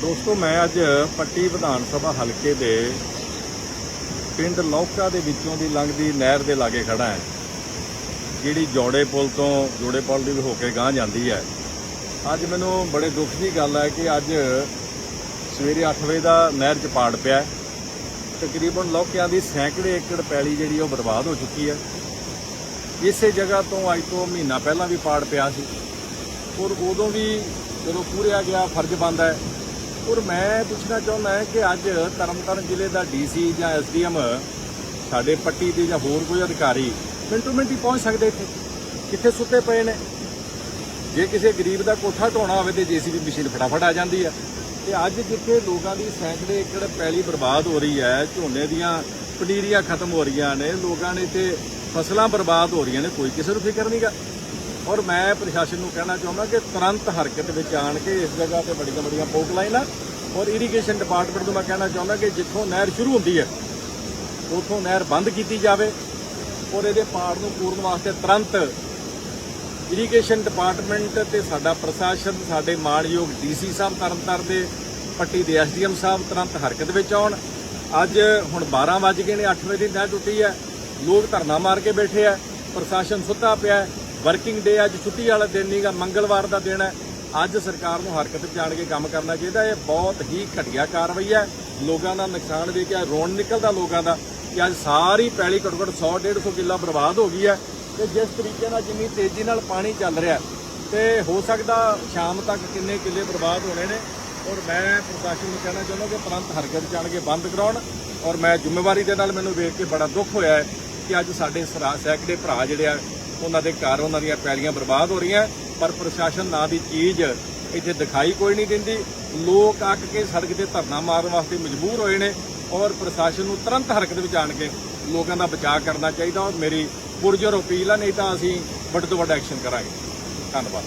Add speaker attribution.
Speaker 1: ਦੋਸਤੋ, ਮੈਂ ਅੱਜ ਪੱਟੀ ਵਿਧਾਨ ਸਭਾ ਹਲਕੇ ਦੇ ਪਿੰਡ ਲੌਕਾ ਦੇ ਵਿੱਚੋਂ ਦੀ ਲੰਘਦੀ ਨਹਿਰ ਦੇ ਲਾਗੇ ਖੜਾ ਹਾਂ। ਜਿਹੜੀ ਜੋੜੇ ਪੁਲ ਤੋਂ ਜੋੜੇ ਪੁਲ ਦੀ ਹੋ ਕੇ ਗਾਂ ਜਾਂਦੀ ਹੈ। ਅੱਜ ਮੈਨੂੰ ਬੜੇ ਦੁੱਖ ਦੀ ਗੱਲ ਹੈ ਕਿ ਅੱਜ ਸਵੇਰੇ 8 ਵਜੇ ਦਾ ਨਹਿਰ 'ਚ ਪਾੜ ਪਿਆ ਤਕਰੀਬਨ ਲੌਕਿਆਂ ਦੀ ਸੈਂਕੜੇ ਏਕੜ ਪੈਲੀ ਜਿਹੜੀ ਉਹ ਬਰਬਾਦ ਹੋ ਚੁੱਕੀ ਹੈ। ਇਸੇ ਜਗ੍ਹਾ ਤੋਂ ਅੱਜ ਤੋਂ ਮਹੀਨਾ ਪਹਿਲਾਂ ਵੀ ਪਾੜ ਪਿਆ ਸੀ। ਔਰ ਉਦੋਂ ਵੀ ਜਦੋਂ ਪੂਰਿਆ ਗਿਆ, ਫਰਜ਼ ਬਣਦਾ ਹੈ। ਔਰ ਮੈਂ ਪੁੱਛਣਾ ਚਾਹੁੰਦਾ ਹਾਂ ਕਿ ਅੱਜ ਤਰਨਤਾਰਨ ਜ਼ਿਲ੍ਹੇ ਦਾ ਡੀਸੀ ਜਾਂ ਐਸਡੀਐਮ ਸਾਡੇ ਪੱਟੀ ਦੇ ਜਾਂ ਹੋਰ ਕੋਈ ਅਧਿਕਾਰੀ ਮਿੰਟੋ ਮਿੰਟ ਹੀ ਪਹੁੰਚ ਸਕਦੇ ਇੱਥੇ? ਕਿੱਥੇ ਸੁੱਤੇ ਪਏ ਨੇ? ਜੇ ਕਿਸੇ ਗਰੀਬ ਦਾ ਕੋਠਾ ਢੋਣਾ ਹੋਵੇ ਤੇ ਜੀਸੀਬੀ ਮਸ਼ੀਨ ਫਟਾਫਟ ਆ ਜਾਂਦੀ ਹੈ। ਤੇ ਅੱਜ ਜਿੱਥੇ ਲੋਕਾਂ ਦੀ ਸੈਂਕੜੇ ਏਕੜ ਪੈਲੀ ਬਰਬਾਦ ਹੋ ਰਹੀ ਹੈ, ਝੋਨੇ ਦੀਆਂ ਪਨੀਰੀਆਂ ਖਤਮ ਹੋ ਰਹੀਆਂ ਨੇ, ਲੋਕਾਂ ਨੇ ਤੇ ਫਸਲਾਂ ਬਰਬਾਦ ਹੋ ਰਹੀਆਂ ਨੇ, ਕੋਈ ਕਿਸੇ ਨੂੰ ਫਿਕਰ ਨਹੀਂਗਾ ਔਰ ਮੈਂ ਪ੍ਰਸ਼ਾਸਨ ਨੂੰ ਕਹਿਣਾ ਚਾਹੁੰਦਾ ਕਿ ਤੁਰੰਤ ਹਰਕਤ ਵਿੱਚ ਆਣ ਕੇ ਇਸ ਜਗ੍ਹਾ ਤੇ ਬੜੀਆਂ ਬੜੀਆਂ ਪੋਕ ਲਾਈਨਾਂ ਔਰ ਇਰੀਗੇਸ਼ਨ ਡਿਪਾਰਟਮੈਂਟ ਨੂੰ ਮੈਂ ਕਹਿਣਾ ਚਾਹੁੰਦਾ ਕਿ ਜਿੱਥੋਂ ਨਹਿਰ ਸ਼ੁਰੂ ਹੁੰਦੀ ਹੈ, ਉਥੋਂ ਨਹਿਰ ਬੰਦ ਕੀਤੀ ਜਾਵੇ ਔਰ ਇਹਦੇ ਪਾੜ ਨੂੰ ਪੂਰਨ ਵਾਸਤੇ ਤੁਰੰਤ ਇਰੀਗੇਸ਼ਨ ਡਿਪਾਰਟਮੈਂਟ ਤੇ ਸਾਡਾ ਪ੍ਰਸ਼ਾਸਨ, ਸਾਡੇ ਮਾਣਯੋਗ ਡੀਸੀ ਸਾਹਿਬ ਤਰਨਤਾਰਨ ਦੇ, ਪੱਟੀ ਦੇ ਐਸਡੀਐਮ ਸਾਹਿਬ ਤੁਰੰਤ ਹਰਕਤ ਵਿੱਚ ਆਉਣ। ਅੱਜ ਹੁਣ 12 ਵੱਜ ਗਏ ਨੇ 8 ਵਜੇ ਦੀ ਨਹਿਰ ਟੁੱਟੀ ਹੈ। ਲੋਕ ਧਰਨਾ ਮਾਰ ਕੇ ਬੈਠੇ ਆ। ਪ੍ਰਸ਼ਾਸਨ ਸੁੱਤਾ ਪਿਆ ਵਰਕਿੰਗ ਡੇ ਅੱਜ ਛੁੱਟੀ ਵਾਲਾ ਦਿਨ ਨਹੀਂਗਾ ਮੰਗਲਵਾਰ ਦਾ ਦਿਨ ਹੈ। ਅੱਜ ਸਰਕਾਰ ਨੂੰ ਹਰਕਤ ਵਿੱਚ ਆਣ ਕੇ ਕੰਮ ਕਰਨਾ ਚਾਹੀਦਾ। ਇਹ ਬਹੁਤ ਹੀ ਘਟੀਆ ਕਾਰਵਾਈ ਹੈ। ਲੋਕਾਂ ਦਾ ਨੁਕਸਾਨ ਵੇਖ ਕੇ ਰੋਣ ਨਿਕਲਦਾ ਲੋਕਾਂ ਦਾ ਕਿ ਅੱਜ ਸਾਰੀ ਪੈਲੀ ਘੱਟੋ ਘੱਟ 100 150 ਕਿੱਲਾ ਬਰਬਾਦ ਹੋ ਗਈ ਹੈ ਤੇ ਜਿਸ ਤਰੀਕੇ ਨਾਲ ਜਿੰਨੀ ਤੇਜ਼ੀ ਨਾਲ ਪਾਣੀ ਚੱਲ ਰਿਹਾ ਤੇ ਹੋ ਸਕਦਾ ਸ਼ਾਮ ਤੱਕ ਕਿੰਨੇ ਕਿੱਲੇ ਬਰਬਾਦ ਹੋਣੇ ਨੇ। ਔਰ ਮੈਂ ਪ੍ਰਸ਼ਾਸਨ ਨੂੰ ਕਹਿਣਾ ਚਾਹੁੰਦਾ ਕਿ ਤੁਰੰਤ ਹਰਕਤ ਚ ਆਣ ਕੇ ਬੰਦ ਕਰਾਉਣ। ਔਰ ਮੈਂ ਜ਼ਿੰਮੇਵਾਰੀ ਦੇ ਨਾਲ ਮੈਨੂੰ ਵੇਖ ਕੇ ਬੜਾ ਦੁੱਖ ਹੋਇਆ ਹੈ ਕਿ ਅੱਜ ਸਾਡੇ ਸਰਾ- ਸੈਂਕੜੇ ਭਰਾ ਜਿਹੜੇ ਆ ਉਹਨਾਂ ਦੇ ਘਰ ਉਹਨਾਂ ਦੀਆਂ ਪੈਲੀਆਂ ਬਰਬਾਦ ਹੋ ਰਹੀਆਂ, ਪਰ ਪ੍ਰਸ਼ਾਸਨ ਨਾਂ ਦੀ ਚੀਜ਼ ਇੱਥੇ ਦਿਖਾਈ ਕੋਈ ਨਹੀਂ ਦਿੰਦੀ। ਲੋਕ ਅੱਕ ਕੇ ਸੜਕ ਤੇ ਧਰਨਾ ਮਾਰਨ ਵਾਸਤੇ ਮਜਬੂਰ ਹੋਏ ਨੇ ਔਰ ਪ੍ਰਸ਼ਾਸਨ ਨੂੰ ਤੁਰੰਤ ਹਰਕਤ ਵਿੱਚ ਆਣ ਕੇ ਲੋਕਾਂ ਦਾ ਬਚਾਅ ਕਰਨਾ ਚਾਹੀਦਾ ਔਰ ਮੇਰੀ ਪੁਰਜੋਰ ਅਪੀਲ ਆ, ਨਹੀਂ ਤਾਂ ਅਸੀਂ ਵੱਡੇ ਤੋਂ ਵੱਡਾ ਐਕਸ਼ਨ ਕਰਾਂਗੇ। ਧੰਨਵਾਦ।